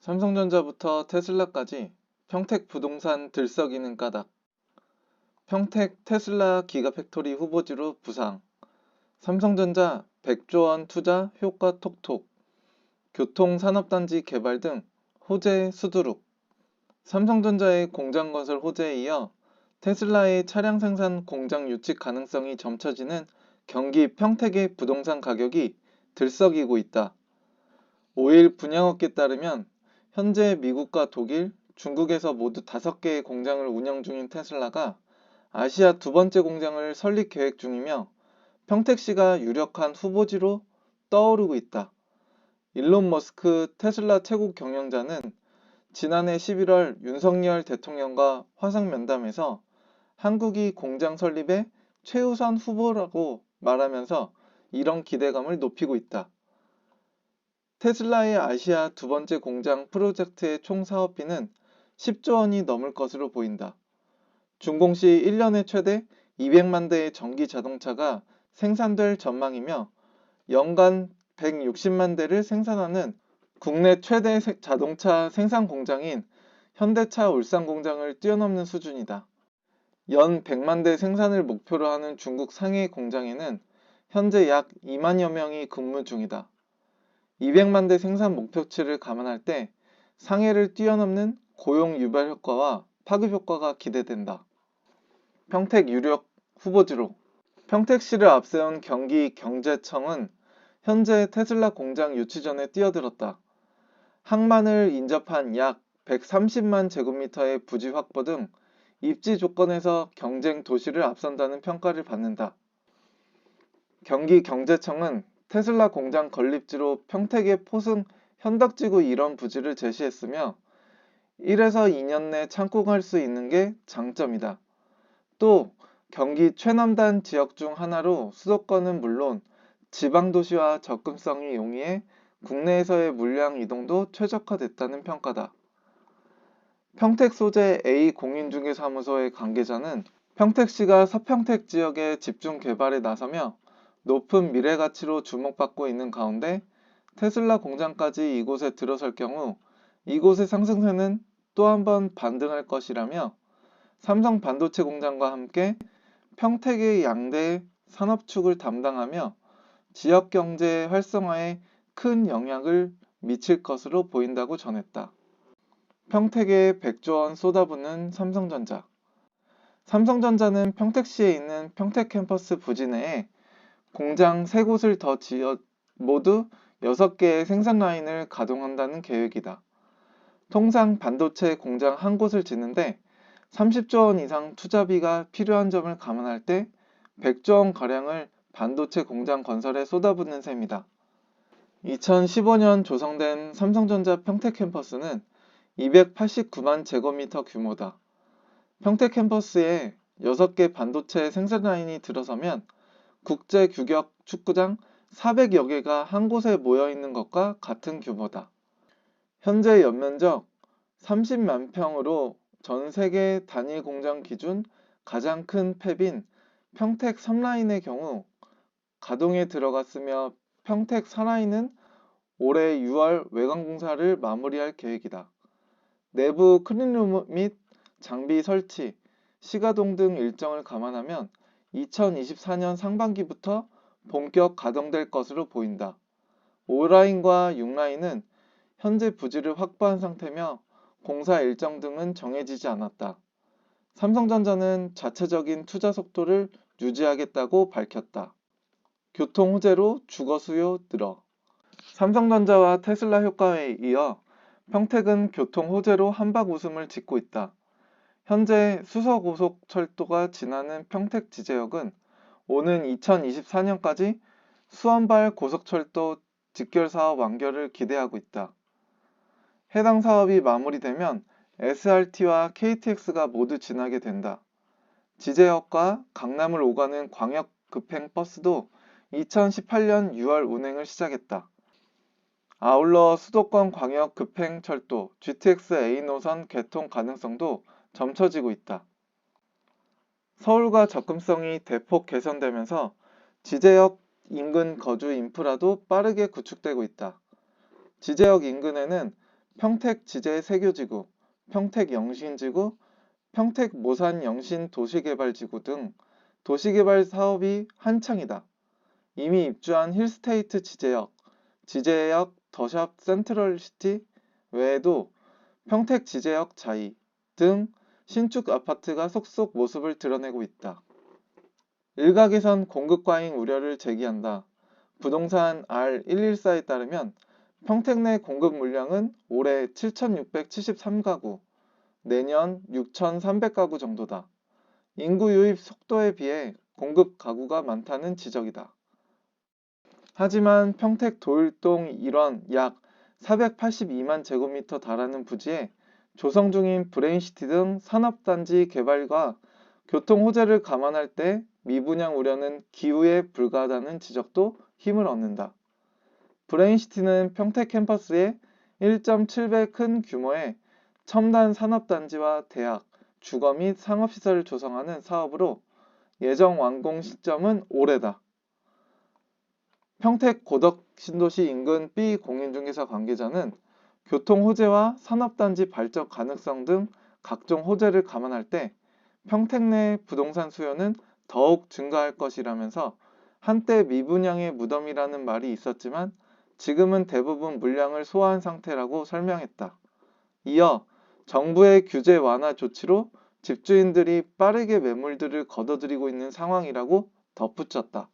삼성전자부터 테슬라까지 평택 부동산 들썩이는 까닭. 평택 테슬라 기가팩토리 후보지로 부상. 삼성전자 100조 원 투자 효과 톡톡. 교통산업단지 개발 등 호재 수두룩. 삼성전자의 공장 건설 호재에 이어 테슬라의 차량 생산 공장 유치 가능성이 점쳐지는 경기 평택의 부동산 가격이 들썩이고 있다. 5일 분양업계 따르면 현재 미국과 독일, 중국에서 모두 5개의 공장을 운영 중인 테슬라가 아시아 두 번째 공장을 설립 계획 중이며 평택시가 유력한 후보지로 떠오르고 있다. 일론 머스크 테슬라 최고 경영자는 지난해 11월 윤석열 대통령과 화상 면담에서 한국이 공장 설립의 최우선 후보라고 말하면서 이런 기대감을 높이고 있다. 테슬라의 아시아 두 번째 공장 프로젝트의 총 사업비는 10조 원이 넘을 것으로 보인다. 준공 시 1년에 최대 200만 대의 전기 자동차가 생산될 전망이며 연간 160만 대를 생산하는 국내 최대 자동차 생산 공장인 현대차 울산 공장을 뛰어넘는 수준이다. 연 100만 대 생산을 목표로 하는 중국 상해 공장에는 현재 약 2만여 명이 근무 중이다. 200만 대 생산 목표치를 감안할 때 상해를 뛰어넘는 고용 유발 효과와 파급 효과가 기대된다. 평택 유력 후보지로 평택시를 앞세운 경기 경제청은 현재 테슬라 공장 유치 전에 뛰어들었다. 항만을 인접한 약 130만 제곱미터의 부지 확보 등 입지 조건에서 경쟁 도시를 앞선다는 평가를 받는다. 경기 경제청은 테슬라 공장 건립지로 평택의 포승 현덕지구 일원 부지를 제시했으며 1에서 2년 내 창공할 수 있는 게 장점이다. 또 경기 최남단 지역 중 하나로 수도권은 물론 지방도시와 접근성이 용이해 국내에서의 물량 이동도 최적화됐다는 평가다. 평택 소재 A 공인중개사무소의 관계자는 평택시가 서평택 지역의 집중 개발에 나서며 높은 미래 가치로 주목받고 있는 가운데 테슬라 공장까지 이곳에 들어설 경우 이곳의 상승세는 또 한 번 반등할 것이라며 삼성 반도체 공장과 함께 평택의 양대 산업축을 담당하며 지역 경제 활성화에 큰 영향을 미칠 것으로 보인다고 전했다. 평택에 100조 원 쏟아붓는 삼성전자. 삼성전자는 평택시에 있는 평택 캠퍼스 부지 내에 공장 3곳을 더 지어 모두 6개의 생산 라인을 가동한다는 계획이다. 통상 반도체 공장 한 곳을 짓는데 30조 원 이상 투자비가 필요한 점을 감안할 때 100조 원 가량을 반도체 공장 건설에 쏟아붓는 셈이다. 2015년 조성된 삼성전자 평택 캠퍼스는 289만 제곱미터 규모다. 평택 캠퍼스에 6개 반도체 생산 라인이 들어서면 국제 규격 축구장 400여 개가 한 곳에 모여 있는 것과 같은 규모다. 현재 연면적 30만 평으로 전 세계 단일 공장 기준 가장 큰 팹인 평택 3라인의 경우 가동에 들어갔으며 평택 4라인은 올해 6월 외관 공사를 마무리할 계획이다. 내부 클린룸 및 장비 설치, 시가동 등 일정을 감안하면 2024년 상반기부터 본격 가동될 것으로 보인다. 5라인과 6라인은 현재 부지를 확보한 상태며 공사 일정 등은 정해지지 않았다. 삼성전자는 자체적인 투자 속도를 유지하겠다고 밝혔다. 교통 호재로 주거 수요 늘어. 삼성전자와 테슬라 효과에 이어 평택은 교통 호재로 한박 웃음을 짓고 있다. 현재 수서고속철도가 지나는 평택 지제역은 오는 2024년까지 수원발 고속철도 직결 사업 완결을 기대하고 있다. 해당 사업이 마무리되면 SRT와 KTX가 모두 지나게 된다. 지제역과 강남을 오가는 광역 급행 버스도 2018년 6월 운행을 시작했다. 아울러 수도권 광역 급행 철도 GTX A 노선 개통 가능성도 점쳐지고 있다. 서울과 접근성이 대폭 개선되면서 지제역 인근 거주 인프라도 빠르게 구축되고 있다. 지제역 인근에는 평택 지제 세교지구, 평택 영신지구, 평택 모산 영신 도시개발지구 등 도시개발 사업이 한창이다. 이미 입주한 힐스테이트 지제역, 지제역 더샵 센트럴시티 외에도 평택 지제역 자이 등 신축 아파트가 속속 모습을 드러내고 있다. 일각에선 공급 과잉 우려를 제기한다. 부동산 R114에 따르면 평택 내 공급 물량은 올해 7,673가구, 내년 6,300가구 정도다. 인구 유입 속도에 비해 공급 가구가 많다는 지적이다. 하지만 평택 도일동 일원 약 482만 제곱미터 달하는 부지에 조성 중인 브레인시티 등 산업단지 개발과 교통 호재를 감안할 때 미분양 우려는 기후에 불과하다는 지적도 힘을 얻는다. 브레인시티는 평택 캠퍼스에 1.7배 큰 규모의 첨단 산업단지와 대학, 주거 및 상업시설을 조성하는 사업으로 예정 완공 시점은 올해다. 평택 고덕 신도시 인근 B 공인중개사 관계자는 교통 호재와 산업단지 발전 가능성 등 각종 호재를 감안할 때 평택 내 부동산 수요는 더욱 증가할 것이라면서 한때 미분양의 무덤이라는 말이 있었지만 지금은 대부분 물량을 소화한 상태라고 설명했다. 이어 정부의 규제 완화 조치로 집주인들이 빠르게 매물들을 걷어들이고 있는 상황이라고 덧붙였다.